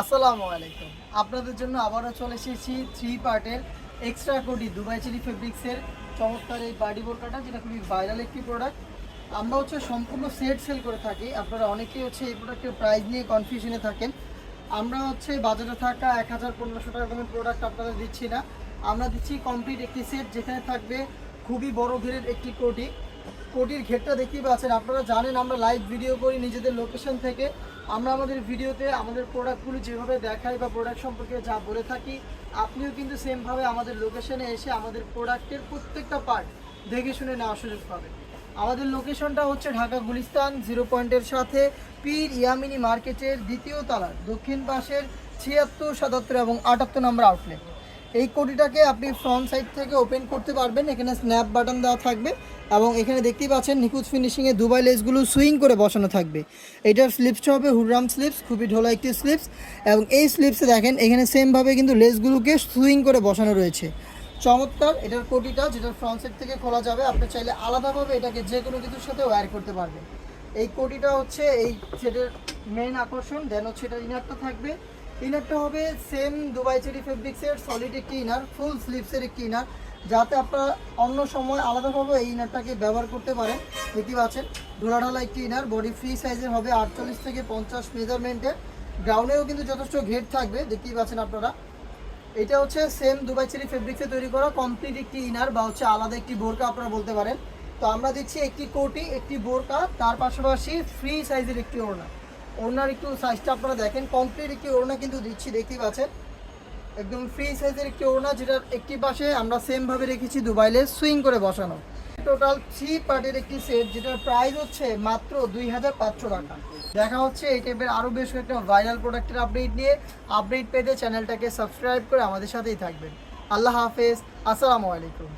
আসসালামু আলাইকুম। আপনাদের জন্য আবারও চলে এসেছি থ্রি পার্টের এক্সট্রা কোটি দুবাই চিলি ফেব্রিক্সের। চমৎকার এই বাডি বোরকাটা, যেটা খুবই ভাইরাল একটি প্রোডাক্ট আমরা হচ্ছে সম্পূর্ণ সেট সেল করে থাকি। আপনারা অনেকেই হচ্ছে এই প্রোডাক্টের প্রাইস নিয়ে কনফিউশনে থাকেন। আমরা হচ্ছে বাজারে থাকা এক হাজার পনেরোশো টাকা দামের প্রোডাক্ট আপনাদের দিচ্ছি না। আমরা দিচ্ছি কমপ্লিট একটি সেট যেখানে থাকবে খুবই বড় ঘেরের একটি কোটি কোটির ঘেরটা দেখতেই পাচ্ছেন। আপনারা জানেন, আমরা লাইভ ভিডিও করি নিজেদের লোকেশন থেকে। আমরা আমাদের ভিডিওতে আমাদের প্রোডাক্টগুলো যেভাবে দেখাই বা প্রোডাক্ট সম্পর্কে যা বলে থাকি, আপনিও কিন্তু সেমভাবে আমাদের লোকেশনে এসে আমাদের প্রোডাক্টের প্রত্যেকটা পার্ট দেখে শুনে নেওয়ার সুযোগ পাবেন। আমাদের লোকেশনটা হচ্ছে ঢাকা গুলিস্তান জিরো পয়েন্টের সাথে পীর ইয়ামিনী মার্কেটের দ্বিতীয় তলার দক্ষিণ পাশের ছিয়াত্তর সাতাত্তর এবং আটাত্তর নম্বর আউটলেট এই কোটিটাকে আপনি ফ্রন্ট সাইড থেকে ওপেন করতে পারবেন। এখানে স্ন্যাপ বাটন দেওয়া থাকবে এবং এখানে দেখতেই পাচ্ছেন নিখুঁত ফিনিশিংয়ে দুবাই লেসগুলো সুইং করে বসানো থাকবে। এটার স্লিপসটা হবে হুররাম স্লিপস খুবই ঢোলা একটি স্লিপস এবং এই স্লিপসে দেখেন, এখানে সেমভাবে কিন্তু লেসগুলোকে সুইং করে বসানো রয়েছে। চমৎকার, এটার কোটিটা যেটা ফ্রন্ট সাইড থেকে খোলা যাবে, আপনি চাইলে আলাদাভাবে এটাকে যে কোনো কিছুর সাথে ওয়্যার করতে পারবেন। এই কোটিটা হচ্ছে এই সেটের মেইন আকর্ষণ দেন হচ্ছে এটা ইনারটা থাকবে। ইনারটা হবে সেম দুবাই চেরি ফেব্রিক্সের সলিড একটি ইনার ফুল স্লিভসের একটি ইনার যাতে আপনারা অন্য সময় আলাদাভাবে এই ইনারটাকে ব্যবহার করতে পারেন। দেখতে পাচ্ছেন ঢোলাঢালা একটি ইনার বডি ফ্রি সাইজের হবে আটচল্লিশ থেকে পঞ্চাশ মেজারমেন্টের গ্রাউন্ডেও কিন্তু যথেষ্ট ঘেট থাকবে, দেখতেই পাচ্ছেন আপনারা। এটা হচ্ছে সেম দুবাই চেরি ফেব্রিক্সে তৈরি করা কমপ্লিট একটি ইনার বা হচ্ছে আলাদা একটি বোরকা আপনারা বলতে পারেন। তো আমরা দিচ্ছি একটি কোটি, একটি বোরকা, তার পাশাপাশি ফ্রি সাইজের একটি ওড়না। ওড়নার একটু সাইজটা আপনারা দেখেন কমপ্লিট একটি ওড়না কিন্তু দিচ্ছি, দেখতেই পাচ্ছেন। একদম ফ্রি সাইজের একটি ওড়না যেটা একটি পাশে আমরা সেমভাবে রেখেছি দুবাইলে সুইং করে বসানো। টোটাল থ্রি পার্টের একটি সেট যেটার প্রাইস হচ্ছে মাত্র দুই হাজার পাঁচশো টাকা। দেখা হচ্ছে এই টাইপের আরও বেশ কয়েকটা ভাইরাল প্রোডাক্টের আপডেট নিয়ে। আপডেট পেতে চ্যানেলটাকে সাবস্ক্রাইব করে আমাদের সাথেই থাকবেন। আল্লাহ হাফেজ, আসসালামু আলাইকুম।